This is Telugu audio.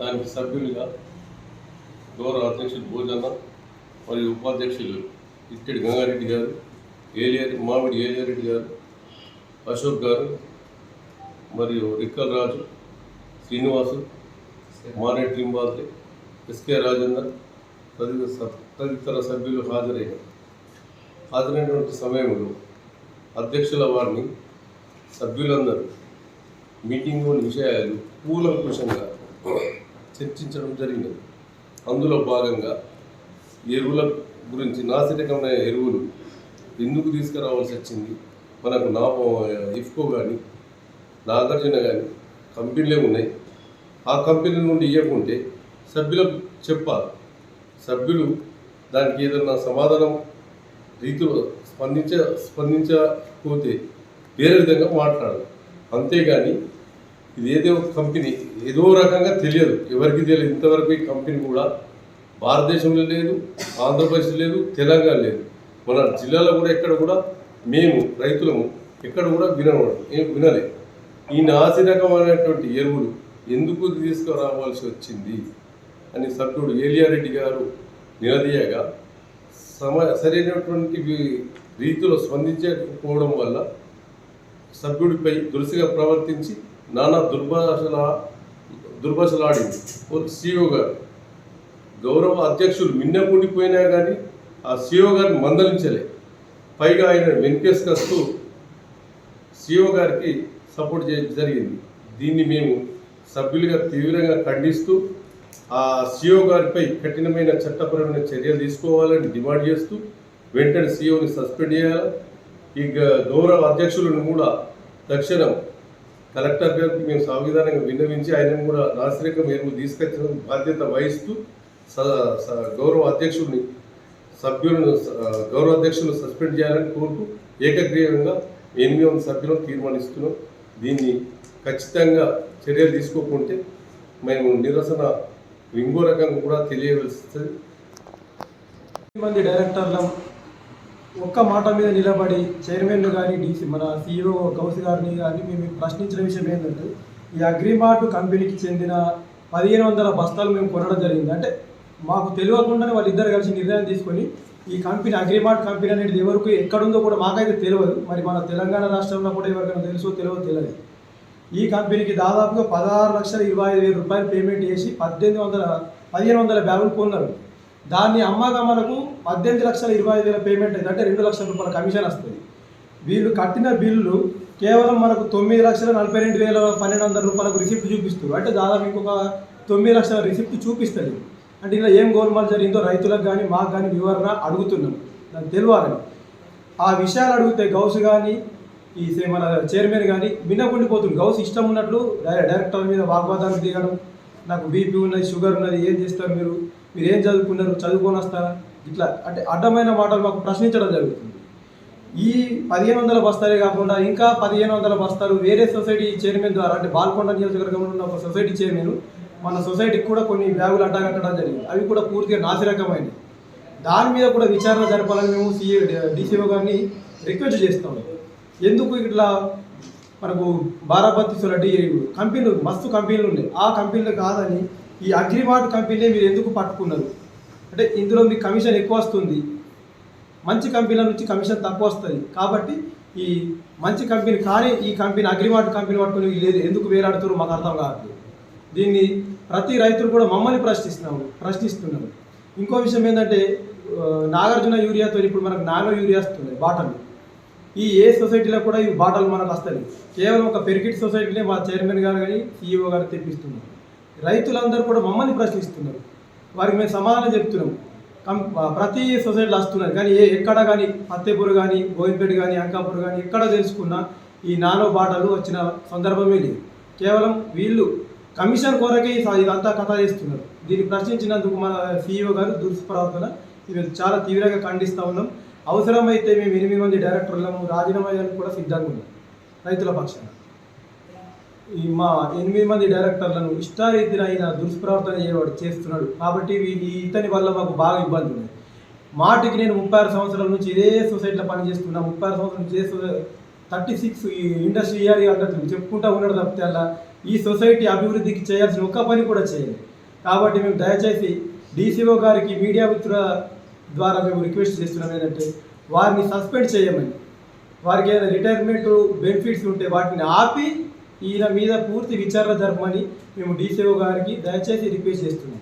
దానికి సభ్యులుగా గౌరవ అధ్యక్షులు భోజన మరియు ఉపాధ్యక్షులు ఇట్టడి గంగారెడ్డి గారు ఏలియర్ మామిడి ఏలియారెడ్డి గారు అశోక్ గారు మరియు రిక్కల్ రాజు శ్రీనివాసు మారెడ్డి లింబాద్రి ఎస్కే రాజేందర్ తదితర తదితర సభ్యులు హాజరయ్యారు హాజరైనటువంటి సమయంలో అధ్యక్షుల వారిని సభ్యులందరూ మీటింగ్లోని విషయాలు కూలంకుషంగా చర్చించడం జరిగినది. అందులో భాగంగా ఎరువుల గురించి నాసిరకమైన ఎరువులు ఎందుకు తీసుకురావాల్సి వచ్చింది? మనకు నా ఇఫ్కో కానీ నాగార్జున కానీ కంపెనీలే ఉన్నాయి. ఆ కంపెనీ నుండి ఇవ్వకుంటే సభ్యులకు చెప్పాలి. సభ్యులు దానికి ఏదన్నా సమాధానం రీతిలో స్పందించ స్పందించకపోతే వేరే విధంగా మాట్లాడాలి. అంతేగాని ఇది ఏదో ఒక కంపెనీ ఏదో రకంగా తెలియదు. ఎవరికి తెలియదు? ఇంతవరకు ఈ కంపెనీ కూడా భారతదేశంలో లేదు ఆంధ్రప్రదేశ్ లేదు తెలంగాణ లేదు. మన జిల్లాలో కూడా ఎక్కడ కూడా మేము రైతులము ఎక్కడ కూడా వినవాడు ఏం వినలే. ఈ నాసిరకమైనటువంటి ఎరువులు ఎందుకు తీసుకురావాల్సి వచ్చింది? అని సభ్యుడు ఏలియారెడ్డి గారు నిలదీయగా సమ సరైనటువంటి రీతిలో స్పందించకపోవడం వల్ల సభ్యుడిపై దురుసుగా ప్రవర్తించి నానా దుర్భాషల దుర్భాషలాడింది. సిఇఓ గారు గౌరవ అధ్యక్షులు మిన్నకుండిపోయినా కానీ ఆ సిఇఓ గారిని మందలించలే. పైగా ఆయన వెంకటేశ్వస్తూ సిఇఓ గారికి సపోర్ట్ చే జరిగింది. దీన్ని మేము సభ్యులుగా తీవ్రంగా ఖండిస్తూ ఆ సిఇఓ గారిపై కఠినమైన చట్టపరమైన చర్యలు తీసుకోవాలని డిమాండ్ చేస్తూ వెంటనే సిఇఓని సస్పెండ్ చేయాలి? ఈ గౌరవ అధ్యక్షులను కూడా తక్షణం కలెక్టర్ గారికి మేము సావిధానంగా విన్నవించి ఆయనను కూడా నాసిరకం మీరు తీసుకొచ్చిన బాధ్యత వహిస్తూ స స- గౌరవ అధ్యక్షుడిని సభ్యులను గౌరవ అధ్యక్షులను సస్పెండ్ చేయాలని కోరుతూ ఏకగ్రీవంగా ఎనిమిది వందల సభ్యులను తీర్మానిస్తున్నాం. దీన్ని ఖచ్చితంగా చర్యలు తీసుకోకుంటే మేము నిరసన ఇంకో రకంగా కూడా తెలియవలసింది మంది డైరెక్టర్లం ఒక్క మాట మీద నిలబడి చైర్మన్ కానీ డీసీ మన సీఈఓ గౌస్ గారిని కానీ మేము ప్రశ్నించిన విషయం ఏంటంటే ఈ అగ్రిమార్ట్ కంపెనీకి చెందిన పదిహేను వందల బస్తాలు మేము కొనడం జరిగింది. అంటే మాకు తెలియకుండానే వాళ్ళిద్దరు కలిసి నిర్ణయం తీసుకొని ఈ కంపెనీ అగ్రిమార్ట్ కంపెనీ అనేది ఎవరికి ఎక్కడుందో కూడా మాకైతే తెలియదు. మరి మన తెలంగాణ రాష్ట్రంలో కూడా ఎవరికైనా తెలుసో తెలియదు తెలియదు. ఈ కంపెనీకి దాదాపుగా పదహారు లక్షల ఇరవై ఐదు వేల రూపాయలు పేమెంట్ చేసి పద్దెనిమిది వందల పదిహేను వందల బ్యాగులు కొన్నారు. దాన్ని అమ్మగా మనకు పద్దెనిమిది లక్షల ఇరవై ఐదు వేల పేమెంట్ అయింది అంటే రెండు లక్షల రూపాయల కమిషన్ వస్తుంది. వీళ్ళు కట్టిన బిల్లు కేవలం మనకు తొమ్మిది లక్షల నలభై రెండు వేల పన్నెండు వందల రూపాయలకు రిసిప్ట్ చూపిస్తారు అంటే దాదాపు ఇంకొక తొమ్మిది లక్షల రిసిప్ట్ చూపిస్తుంది. అంటే ఇలా ఏం గోల్మాల్ జరిగిందో రైతులకు కానీ మాకు కానీ వివరణ అడుగుతున్నాం. నాకు తెలియాలని ఆ విషయాలు అడిగితే గౌస్ కానీ ఈ మన చైర్మన్ కానీ వినకుండిపోతుంది. గౌస్ ఇష్టం ఉన్నట్లు డైరెక్టర్ మీద వాగ్వాదాలు దిగడం నాకు బీపీ ఉన్నది షుగర్ ఉన్నది ఏం చేస్తారు మీరు? మీరు ఏం చదువుకున్నారు? చదువుకొని వస్తారా? ఇట్లా అంటే అడ్డమైన మాటలు మాకు ప్రశ్నించడం జరుగుతుంది. ఈ పదిహేను వందల బస్తాలే కాకుండా ఇంకా పదిహేను వందల బస్తాలు వేరే సొసైటీ చైర్మన్ ద్వారా అంటే బాల్కొండ నియోజకవర్గంలో ఉన్న ఒక సొసైటీ చైర్మన్ మన సొసైటీకి కూడా కొన్ని బ్యాగులు అడ్డగట్టడం జరిగింది. అవి కూడా పూర్తిగా నాసిరకమైనవి. దాని మీద కూడా విచారణ జరపాలని మేము సిఏ డీసీఓ గారిని రిక్వెస్ట్ చేస్తాం. ఎందుకు ఇట్లా మనకు బారాబత్తి సొలటి కంపెనీలు మస్తు కంపెనీలు ఉన్నాయి. ఆ కంపెనీలు కాదని ఈ అగ్రిమార్ట్ కంపెనీ మీరు ఎందుకు పట్టుకున్నారు? అంటే ఇందులో మీకు కమిషన్ ఎక్కువ వస్తుంది. మంచి కంపెనీల నుంచి కమిషన్ తక్కువ వస్తుంది. కాబట్టి ఈ మంచి కంపెనీ కానీ ఈ కంపెనీ అగ్రిమార్ట్ కంపెనీ పట్టుకుని లేదు ఎందుకు వేలాడుతారో మాకు అర్థం కావట్లేదు. దీన్ని ప్రతి రైతులు కూడా మమ్మల్ని ప్రశ్నిస్తున్నాము ప్రశ్నిస్తున్నారు. ఇంకో విషయం ఏంటంటే నాగార్జున యూరియాతో ఇప్పుడు మనకు నానో యూరియా వస్తున్నాయి బాటలు. ఈ ఏ సొసైటీలో కూడా ఈ బాటలు మనకు వస్తాయి కేవలం ఒక పెరికిట్ సొసైటీనే మా చైర్మన్ గారు కానీ సీఈఓ గారు తెప్పిస్తున్నారు. రైతులందరూ కూడా మమ్మల్ని ప్రశ్నిస్తున్నారు. వారికి మేము సమాధానం చెప్తున్నాం. కం ప్రతి సొసైటీలో వస్తున్నారు. కానీ ఏ ఎక్కడ కానీ ఫత్తేపూర్ కానీ గోవిందపేట కానీ అంకాపూర్ కానీ ఎక్కడ తెలుసుకున్నా ఈ నానో బాటలు వచ్చిన సందర్భమే లేదు. కేవలం వీళ్ళు కమిషన్ కొరకే ఇదంతా కథ చేస్తున్నారు. దీన్ని ప్రశ్నించినందుకు మన సీఈఓ గారు దుష్ప్రవర్తన ఇది చాలా తీవ్రంగా ఖండిస్తూ ఉన్నాం. అవసరమైతే మేము ఎనిమిది మంది డైరెక్టర్లను రాజీనామా కూడా సిద్ధంగా ఉన్నాం. రైతుల పక్షాన. ఈ మా ఎనిమిది మంది డైరెక్టర్లను ఇష్టారీతిన ఆయన దుష్ప్రవర్తన చేయవాడు చేస్తున్నాడు. కాబట్టి ఈ ఇతని వల్ల మాకు బాగా ఇబ్బంది ఉంది. మాటికి నేను ముప్పై ఆరు సంవత్సరాల నుంచి ఇదే సొసైటీలో పనిచేస్తున్నా. ముప్పై ఆరు సంవత్సరాల నుంచి థర్టీ సిక్స్ ఈ ఇండస్ట్రీ ఇయర్ అన్నట్లు చెప్పుకుంటా ఉన్నాడు తప్పితే అలా ఈ సొసైటీ అభివృద్ధికి చేయాల్సిన ఒక్క పని కూడా చేయలేదు. కాబట్టి మేము దయచేసి డీసీఓ గారికి మీడియా మిత్రుల ద్వారా మేము రిక్వెస్ట్ చేస్తున్నాం ఏంటంటే వారిని సస్పెండ్ చేయమని. వారికి ఏదైనా రిటైర్మెంట్ బెనిఫిట్స్ ఉంటే వాటిని ఆపి ఈయన మీద పూర్తి విచారణ జరపమని మేము డీసీఓ గారికి దయచేసి రిక్వెస్ట్ చేస్తున్నాం.